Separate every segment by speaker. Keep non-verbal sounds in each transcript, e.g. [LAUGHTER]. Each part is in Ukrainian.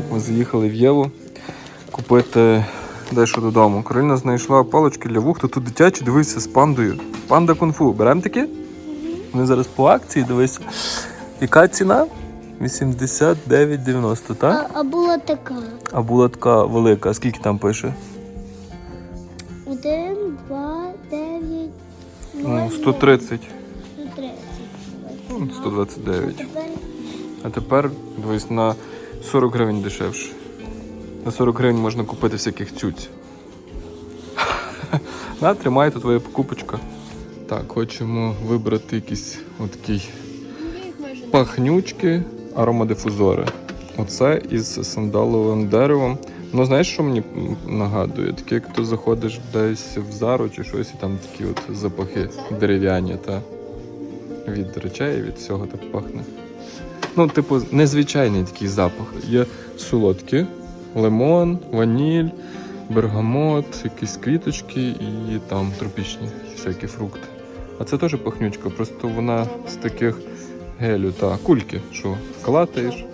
Speaker 1: Так, ми заїхали в Єву купити дещо додому. Кароліна знайшла палички для вух, то тут дитячі, дивися, з пандою. Панда кунг-фу. Беремо такі? Вони зараз по акції, дивися. Яка ціна? 89,90, так?
Speaker 2: А, а була така.
Speaker 1: А була така велика. А скільки там пише?
Speaker 2: Один, два, дев'ять,
Speaker 1: Ну, 130.
Speaker 2: 130.
Speaker 1: Ну, 129. А тепер, дивись, на 40 гривень дешевше. На 40 гривень можна купити всяких цюць. [LAUGHS] На, тримай, тут твоя покупочка. Так, хочемо вибрати якісь отакі пахнючки, аромадифузори. Оце із сандаловим деревом. Ну, знаєш, що мені нагадує? Таке, як ти заходиш десь в зару чи щось, і там такі от запахи дерев'яні, та від речей, від всього так пахне. Ну, типу, незвичайний такий запах. Є солодкі, лимон, ваніль, бергамот, якісь квіточки і там тропічні всякі фрукти. А це теж пахнючка, просто вона з таких гелю та кульки, що калатаєш.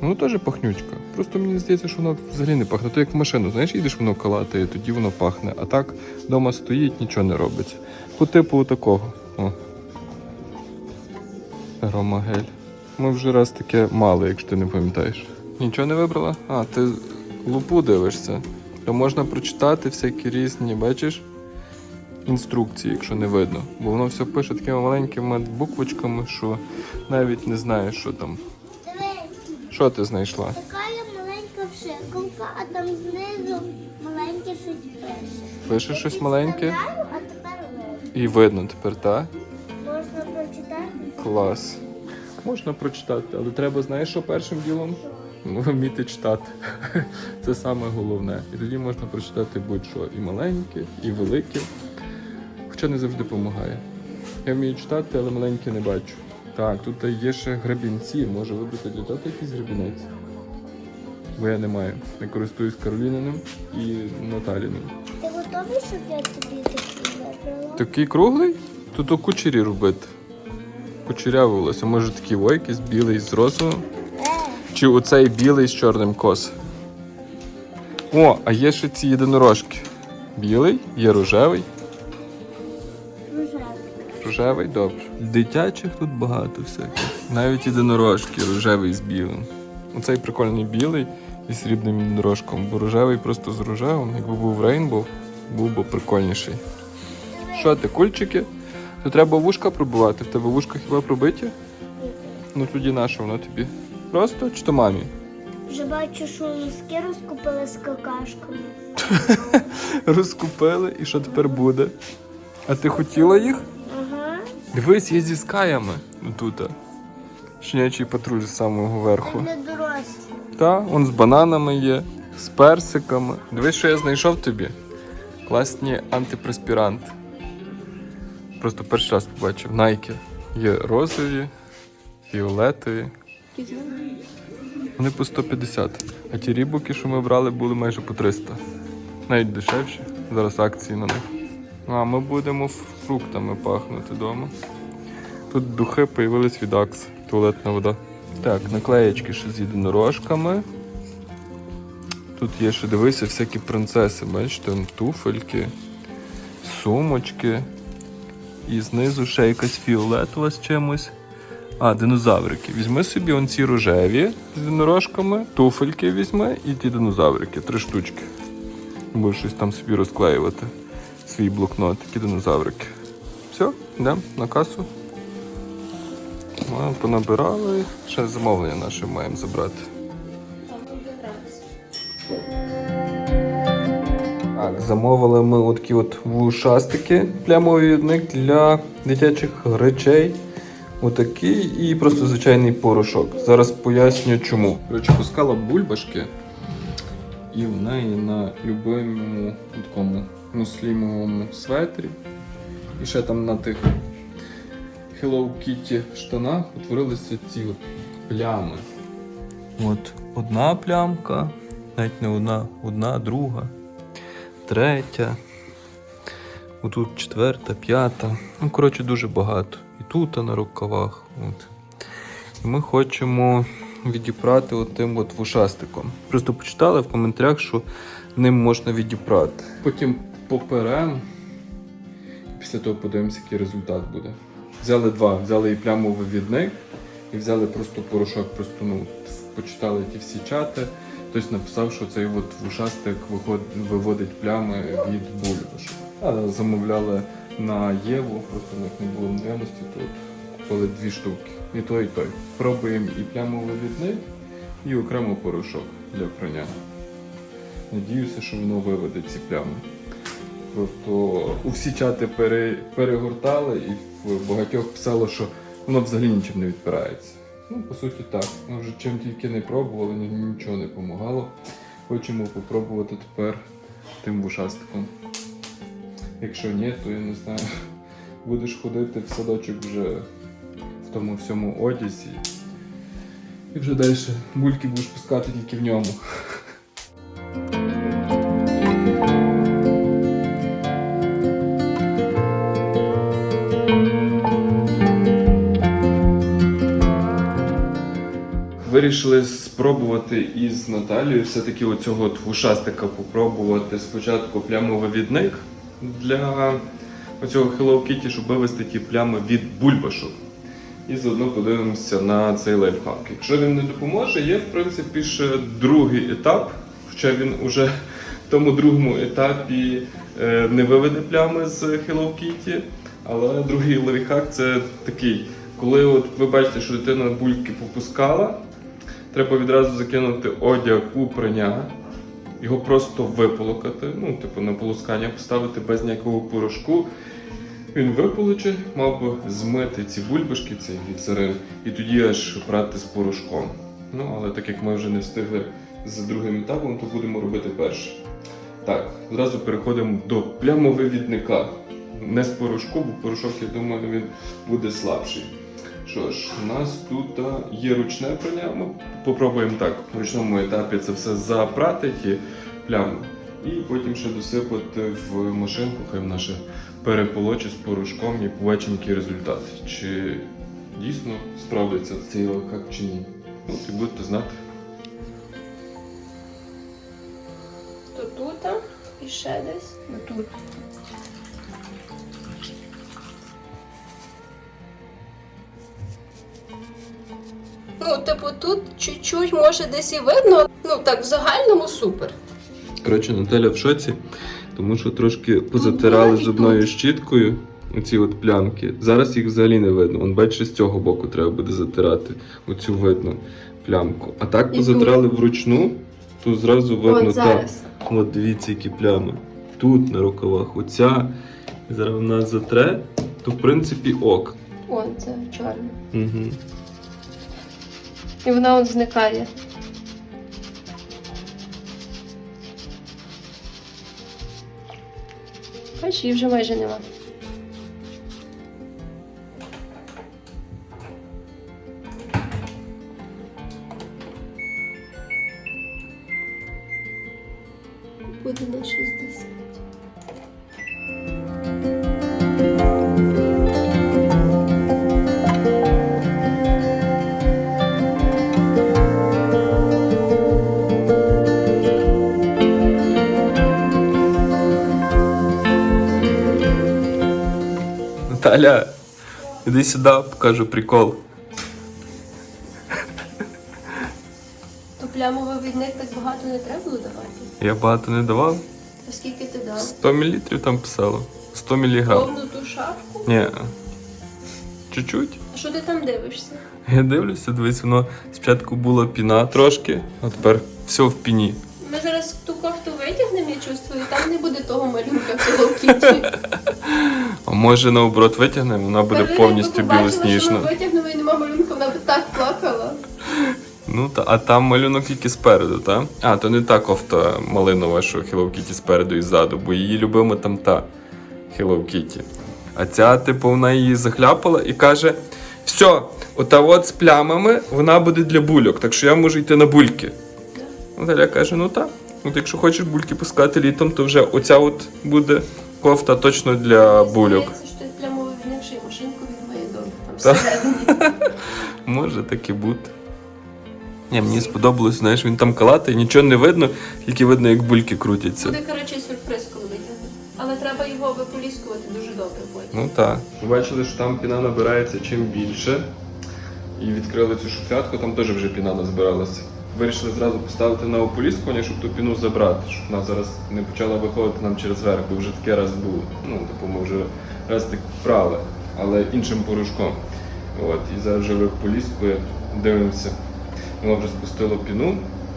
Speaker 1: Воно теж пахнючка. Просто мені здається, що воно взагалі не пахне. То як в машину, знаєш, їдеш, воно калатає, тоді воно пахне. А так вдома стоїть, нічого не робиться. По типу такого. О. Аромагель. Ми вже раз таке мали, якщо ти не пам'ятаєш. Нічого не вибрала? А, ти лупу дивишся. То можна прочитати всякі різні, бачиш? Інструкції, якщо не видно. Бо воно все пише такими маленькими буквочками, що навіть не знаєш, що там. Що ти знайшла?
Speaker 2: така маленька вшикалка, а там знизу маленьке щось пише.
Speaker 1: Пише щось маленьке
Speaker 2: А тепер лежу.
Speaker 1: і видно тепер, так? Клас. Можна прочитати, але треба, знаєш, що першим ділом? Ну, Вміти читати. [LAUGHS] Це саме головне. І тоді можна прочитати будь-що і маленьке, і велике. Хоча не завжди допомагає. Я вмію читати, але маленьке не бачу. Так, тут є ще гребінці. Може вибрати для тата якийсь гребінець. Бо я не маю. Я користуюсь Кароліниним і Наталіним.
Speaker 2: Ти готовий, щоб я тобі такі вибрала?
Speaker 1: Такий круглий? Тут кучері робити. Кучеряве волосся. Може такий о, якийсь білий з розовим. Чи оцей білий з чорним кос? О, а є ще ці єдинорожки. Білий, є рожевий.
Speaker 2: рожевий.
Speaker 1: Рожевий, добре. Дитячих тут багато всяких. Навіть єдинорожки, рожевий з білим. Оцей прикольний білий і срібним єдинорожком, бо рожевий просто з рожевим. Якби був рейнбоw, був би прикольніший. Що ти, кульчики? То треба вушка пробувати. В тебе вушка хіба пробиті? Ну тоді на що воно тобі? Просто чи то мамі?
Speaker 2: Вже бачу, що носки розкупили з какашками. [LAUGHS]
Speaker 1: Розкупили, і що тепер буде? А ти хотіла їх?
Speaker 2: Ага.
Speaker 1: Дивись, є зі скаями тут. Щенячий патруль з самого верху.
Speaker 2: Це для дорослих.
Speaker 1: Та, он з бананами є, з персиками. Дивись, що я знайшов тобі. Класні антипреспіранти. Просто перший раз побачив. Найки. Є розові, фіолетові. Вони по 150. А ті рібуки, що ми брали, були майже по 300. Навіть дешевші. Зараз акції на них. А ми будемо фруктами пахнути вдома. Тут духи появились від Акс, туалетна вода. Так, наклеєчки ще з єдинорожками. Тут є ще, дивися, всякі принцеси, бачите, туфельки, сумочки. І знизу ще якась фіолетова з чимось. А, динозаврики. Візьми собі он ці рожеві з єдинорожками, туфельки візьми і ті динозаврики, три штучки. Будеш щось там собі розклеювати. Свій блокнот, такі динозаврики. Все, йдемо на касу. Ми понабирали. Ще замовлення наше маємо забрати. Замовили ми от такі от вушастики, плямовий для дитячих речей. Отакий і просто звичайний порошок. Зараз поясню чому. Коротше, пускала бульбашки, і в неї на любимому такому муслімовому светрі. І ще там на тих Hello Kitty штанах утворилися ці плями. От одна плямка, навіть не одна, одна, друга, третя. Отут четверта, п'ята. Ну, коротше, дуже багато. І тут а на рукавах. От. І ми хочемо відіпрати отим от вушастиком. Просто почитали в коментарях, що ним можна відіпрати. Потім поперем. Після того подивимося, який результат буде. Взяли два, взяли і плямовий відник, і взяли просто порошок, просто ну, почитали ті всі чати. Хтось написав, що цей от вушастик виводить плями від бульбашок. Замовляли на Єву, просто в них не було наявності, то купили дві штуки. І той, і той. Пробуємо і плямовий відник, і окремо порошок для прання. Надіюся, що воно виведе ці плями. Просто у всі чати пере, перегортали і в багатьох писало, що воно взагалі нічим не відпирається. Ну, по суті, так. Ми вже чим тільки не пробували, нічого не допомагало. Хочемо попробувати тепер тим вушастиком. Якщо ні, то я не знаю. [LAUGHS] Будеш ходити в садочок вже в тому всьому одязі. І вже далі бульки будеш пускати тільки в ньому. [LAUGHS] Вирішили спробувати із Наталією все-таки оцього от вушастика попробувати спочатку плямовий відник для оцього Hello Kitty, щоб вивести ті плями від бульбашок. І заодно подивимося на цей лайфхак. Якщо він не допоможе, є в принципі ще другий етап, хоча він уже в тому другому етапі е, не виведе плями з Hello Kitty. Але другий лайфхак це такий, коли от ви бачите, що дитина бульки попускала, треба відразу закинути одяг у прання, його просто виполокати, ну, типу на полоскання поставити без ніякого порошку. Він виполоче, мав би змити ці бульбашки, цей гліцерин, і тоді аж прати з порошком. Ну, але так як ми вже не встигли з другим етапом, то будемо робити перше. Так, зразу переходимо до плямовивідника. Не з порошку, бо порошок, я думаю, він буде слабший. Що ж, у нас тут а, є ручне прання. Ми попробуємо так. В ручному етапі це все запрати ті плями. І потім ще досипати в машинку, хай наше переполоче з порошком і побачимо, який результат. Чи дійсно справдиться цей лайфхак чи ні. Ну, і будете знати.
Speaker 3: То тут і ще десь. Тут. Ну, типу, тут чуть-чуть може десь і видно. Ну так, в загальному супер.
Speaker 1: Коротше, Наталя в шоці, тому що трошки позатирали
Speaker 3: і
Speaker 1: зубною щіткою оці от плямки. Зараз їх взагалі не видно. Вон, бачиш, з цього боку треба буде затирати оцю видну плямку. А так
Speaker 3: І
Speaker 1: позатирали вручну, то зразу видно
Speaker 3: От
Speaker 1: так.
Speaker 3: зараз.
Speaker 1: От дивіться, які плями. Тут на рукавах, оця. Зараз вона затре, то в принципі ок.
Speaker 3: О, це чорне.
Speaker 1: Угу.
Speaker 3: І вона от зникає. Бачиш, її вже майже нема. Буде на 60.
Speaker 1: Наталя, іди сюди, покажу прикол.
Speaker 3: То плямовий відник так багато не треба було давати.
Speaker 1: Я багато не давав.
Speaker 3: А скільки ти дав?
Speaker 1: 100 мл там писало. 100 мг.
Speaker 3: Повну ту шапку?
Speaker 1: Ні. Чуть-чуть.
Speaker 3: А що ти там дивишся?
Speaker 1: Я дивлюся, дивись, воно спочатку була піна трошки, а тепер все в піні.
Speaker 3: Ми зараз кофту витягнемо, я чувствую, там не буде того малюнка в Кіті.
Speaker 1: А може наоборот витягнемо, вона буде повністю білосніжна.
Speaker 3: Ми витягнемо і нема малюнка, вона б так плакала.
Speaker 1: Ну та а там малюнок тільки спереду, та? А, то не та кофта малинова, що Hello Kitty спереду і ззаду, бо її любима там та Hello Kitty. А ця, типу, вона її захляпала і каже: все, ота от з плямами вона буде для бульок, так що я можу йти на бульки. Наталя каже: ну так. От якщо хочеш бульки пускати літом, то вже оця от буде кофта точно для бульок.
Speaker 3: Здається, що ти плямовий відник, машинку від моєї доги там всередині. [LAUGHS]
Speaker 1: Може так і бути. Ні, мені сподобалось, знаєш, він там калатий, нічого не видно, тільки видно, як бульки крутяться.
Speaker 3: Буде, коротше, сюрприз, коли витягне. Але треба його виполіскувати дуже добре потім.
Speaker 1: Ну так. Ми бачили, що там піна набирається чим більше. І відкрили цю шуфлятку, там теж вже піна назбиралася. Вирішили зразу поставити на ополіскування, щоб ту піну забрати, щоб вона зараз не почала виходити нам через верх, бо вже таке раз було. Ну, типу, ми вже раз так прали, але іншим порошком. От, і зараз вже виполіскує, дивимося. Воно вже спустило піну.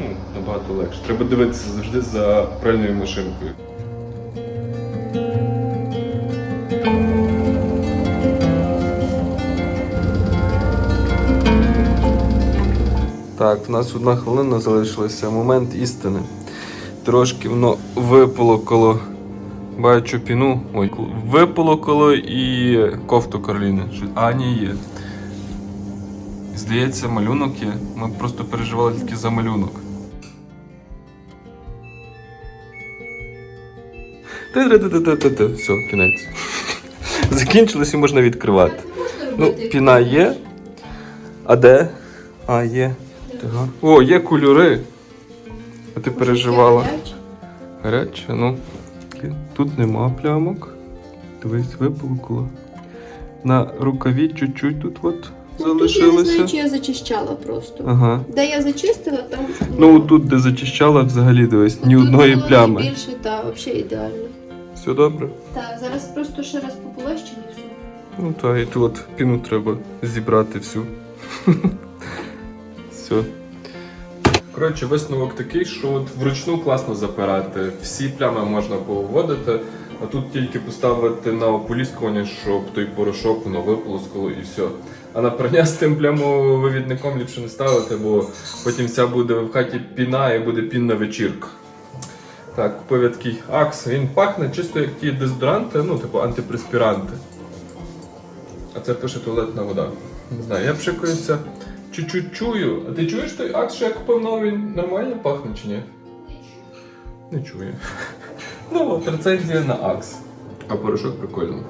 Speaker 1: Ну, набагато легше. Треба дивитися завжди за пральною машинкою. Так, в нас одна хвилина залишилася. Момент істини. Трошки воно випало коло. Бачу піну. Ой, випало коло і кофту Кароліни. Що- А, ні, є. Здається, малюнок є. Ми просто переживали тільки за малюнок. Та-та-та-та-та-та. Все, кінець. [LAUGHS] Закінчилось і можна відкривати. Ну, піна є. А де? А, є. Ага. О, є кольори. А ти переживала.
Speaker 3: Гаряче.
Speaker 1: Ну. Тут нема плямок. Дивись, випало коло. На рукаві чуть-чуть тут от
Speaker 3: Ну, тут я не знаю, чи я зачищала просто.
Speaker 1: Ага.
Speaker 3: Де я зачистила, там.
Speaker 1: Ну тут, де зачищала, взагалі дивись, ні
Speaker 3: Тут
Speaker 1: одної
Speaker 3: було
Speaker 1: плями.
Speaker 3: Більше, так, взагалі ідеально.
Speaker 1: Все добре?
Speaker 3: Так, зараз просто ще раз пополощені і все.
Speaker 1: Ну та і тут піну треба зібрати всю. Все. Коротше, висновок такий, що от вручну класно запирати. Всі плями можна повиводити, а тут тільки поставити на ополіскування, щоб той порошок воно виполоскало і все. А на прання з тим плямовивідником ліпше не ставити, бо потім вся буде в хаті піна і буде пінна вечірка. Так, купив акс, він пахне чисто як ті дезодоранти, ну, типу антипреспіранти. А це пише туалетна вода. Не знаю, я пшикаюся, чуть-чуть чую. А ти чуєш той акт, що я купив новий, нормально пахне чи ні? Не чую. [LAUGHS] Ну от, рецензія на акс. А порошок прикольний.